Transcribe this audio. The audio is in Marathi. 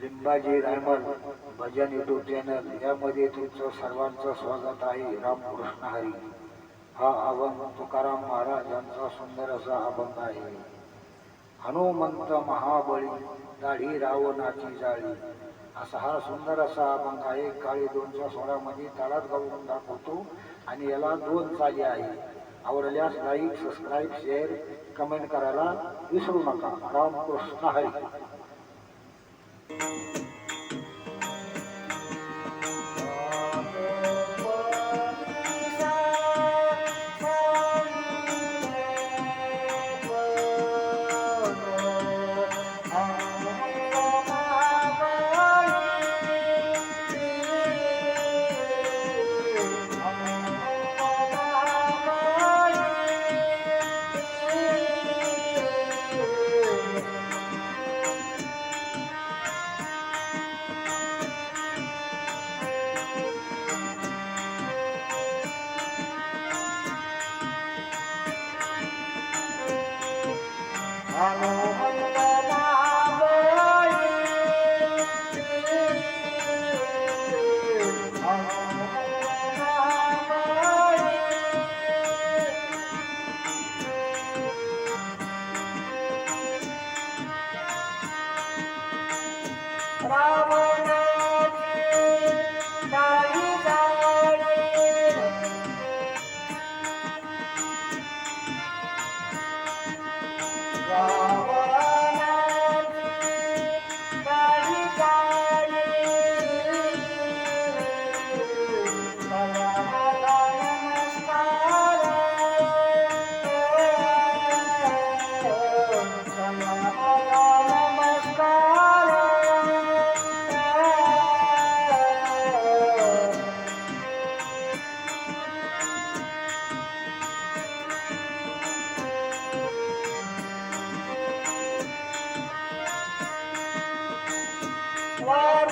लिंबाजी रायमल भजन युट्यूब चॅनल यामध्ये तुमचं सर्वांचं स्वागत आहे. रामकृष्ण हरी. हा अभंग तुकाराम महाराजांचा सुंदर असा अभंग आहे. हनुमंत महाबळी दाढी रावणाची जाळी. असा हा सुंदर असा अभंग आहे. काळी दोनच्या स्वरामध्ये तळात गाऊन दाखवतो आणि याला दोन चाली आहे. आवडल्यास लाईक सबस्क्राईब शेअर कमेंट करायला विसरू नका. Ramakrishna Hari. Thank you. Wow.